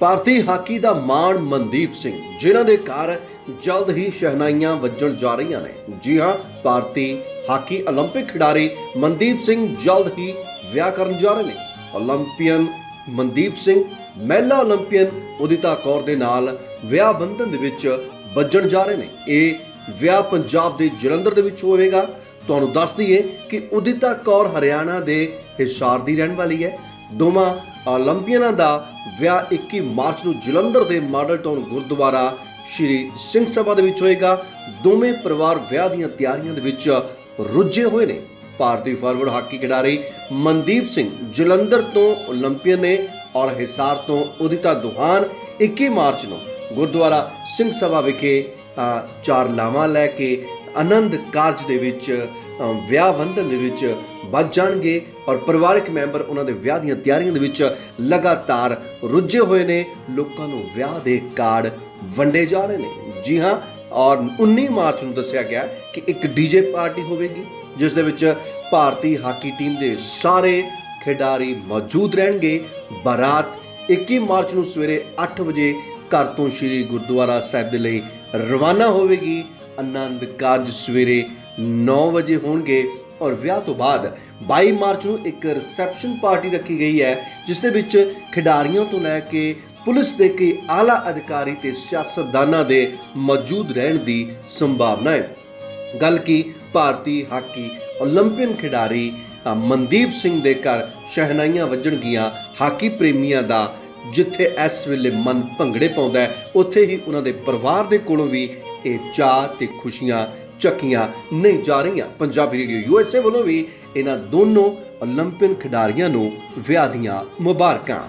ਭਾਰਤੀ hockey ਦਾ ਮਾਣ ਮਨਦੀਪ ਸਿੰਘ, ਜਿਨ੍ਹਾਂ ਦੇ ਘਰ ਜਲਦ ਹੀ ਸ਼ਹਿਨਾਈਆਂ ਵੱਜਣ ਜਾ ਰਹੀਆਂ ਨੇ। ਜੀ ਹਾਂ, ਭਾਰਤੀ ਹਾਕੀ 올림픽 ਖਿਡਾਰੀ ਮਨਦੀਪ ਸਿੰਘ ਜਲਦ ਹੀ ਵਿਆਹ ਕਰਨ ਜਾ ਰਹੇ ਨੇ। 올림픽ੀਅਨ ਮਨਦੀਪ ਸਿੰਘ, ਮਹਿਲਾ 올림픽ੀਅਨ ਉਦਿਤਾ ਕੌਰ ਦੇ ਨਾਲ ਵਿਆਹ ਬੰਧਨ ਦੇ ਵਿੱਚ ਵੱਜਣ ਜਾ ਰਹੇ ਨੇ। ਇਹ ਵਿਆਹ ਪੰਜਾਬ ਦੇ ਜਲੰਧਰ ਦੇ ਵਿੱਚ ਹੋਵੇਗਾ। ਤੁਹਾਨੂੰ ਦੱਸ ਦਈਏ ਕਿ ਉਦਿਤਾ ਕੌਰ ਹਰਿਆਣਾ ਦੇ ਹਿਸਾਰ ਦੀ ਰਹਿਣ ਵਾਲੀ ਹੈ। ਦੋਵਾਂ 올림픽ੀਅਨਾਂ ਦਾ ਵਿਆਹ 21 ਮਾਰਚ ਨੂੰ ਜਲੰਧਰ ਦੇ ਮਾਡਲ ਟਾਊਨ ਗੁਰਦੁਆਰਾ ਸ਼੍ਰੀ ਸਿੰਘ ਸਭਾ ਦੇ ਵਿੱਚ ਹੋਏਗਾ। ਦੋਵੇਂ ਪਰਿਵਾਰ ਵਿਆਹ ਦੀਆਂ ਤਿਆਰੀਆਂ ਦੇ ਵਿੱਚ ਰੁੱਝੇ ਹੋਏ ਨੇ। ਭਾਰਤੀ ਫਾਰਵਰਡ ਹਾਕੀ ਖਿਡਾਰੀ ਮਨਦੀਪ ਸਿੰਘ ਜਲੰਧਰ ਤੋਂ 올림픽 ਨੇ ਔਰ ਹਿਸਾਰ ਤੋਂ ਉਦਿਤਾ ਦੁਹਾਨ 21 ਮਾਰਚ ਨੂੰ ਗੁਰਦੁਆਰਾ ਸਿੰਘ ਸਭਾ ਵਿਖੇ ਚਾਰ ਲਾਵਾਂ ਲੈ ਕੇ ਆਨੰਦ ਕਾਰਜ ਦੇ ਵਿੱਚ ਵਿਆਹ ਬੰਧਨ ਦੇ ਵਿੱਚ ਵੱਜ ਜਾਣਗੇ। ਔਰ ਪਰਿਵਾਰਕ ਮੈਂਬਰ ਉਹਨਾਂ ਦੇ ਵਿਆਹ ਦੀਆਂ ਤਿਆਰੀਆਂ ਦੇ ਵਿੱਚ ਲਗਾਤਾਰ ਰੁੱਝੇ ਹੋਏ ਨੇ। ਲੋਕਾਂ ਨੂੰ ਵਿਆਹ ਦੇ ਕਾਰਡ ਵੰਡੇ ਜਾ ਰਹੇ ਨੇ। ਜੀ ਹਾਂ, ਔਰ 19 ਮਾਰਚ ਨੂੰ ਦੱਸਿਆ ਗਿਆ ਕਿ ਇੱਕ ਡੀਜੇ ਪਾਰਟੀ ਹੋਵੇਗੀ, ਜਿਸ ਦੇ ਵਿੱਚ ਭਾਰਤੀ ਹਾਕੀ ਟੀਮ ਦੇ ਸਾਰੇ ਖਿਡਾਰੀ ਮੌਜੂਦ ਰਹਿਣਗੇ। ਬਾਰਾਤ 21 ਮਾਰਚ ਨੂੰ ਸਵੇਰੇ 8 ਵਜੇ ਘਰ ਤੋਂ ਸ੍ਰੀ ਗੁਰਦੁਆਰਾ ਸਾਹਿਬ ਦੇ ਲਈ ਰਵਾਨਾ ਹੋਵੇਗੀ। ਆਨੰਦ ਕਾਰਜ ਸਵੇਰੇ 9 ਵਜੇ ਹੋਣਗੇ ਔਰ ਵਿਆਹ ਤੋਂ ਬਾਅਦ 22 ਮਾਰਚ ਨੂੰ ਇੱਕ ਰਿਸੈਪਸ਼ਨ ਪਾਰਟੀ ਰੱਖੀ ਗਈ ਹੈ, ਜਿਸ ਦੇ ਵਿੱਚ ਖਿਡਾਰੀਆਂ ਤੋਂ ਲੈ ਕੇ ਪੁਲਿਸ ਦੇ ਕਈ ਆਲਾ ਅਧਿਕਾਰੀ ਤੇ ਸਿਆਸਤਦਾਨਾਂ ਦੇ ਮੌਜੂਦ ਰਹਿਣ ਦੀ ਸੰਭਾਵਨਾ ਹੈ। ਗੱਲ ਕੀ, ਭਾਰਤੀ ਹਾਕੀ 올림픽ਨ ਖਿਡਾਰੀ ਮਨਦੀਪ ਸਿੰਘ ਦੇ ਘਰ ਸ਼ਹਿਨਾਈਆਂ ਵੱਜਣਗੀਆਂ। ਹਾਕੀ ਪ੍ਰੇਮੀਆਂ ਦਾ ਜਿੱਥੇ ਇਸ ਵੇਲੇ ਮਨ ਭੰਗੜੇ ਪਾਉਂਦਾ ਹੈ, ਉੱਥੇ ਹੀ ਉਹਨਾਂ ਦੇ ਪਰਿਵਾਰ ਦੇ ਕੋਲੋਂ ਵੀ ਇਹ ਚਾਹ ਤੇ ਖੁਸ਼ੀਆਂ ਚੱਕੀਆਂ ਨਹੀਂ ਜਾ ਰਹੀਆਂ। Punjabi radio U S A ਵੱਲੋਂ ਵੀ ਇਹਨਾਂ ਦੋਨੋਂ 올림픽 ਖਿਡਾਰੀਆਂ ਨੂੰ ਵਿਆਹ ਦੀਆਂ ਮੁਬਾਰਕਾਂ।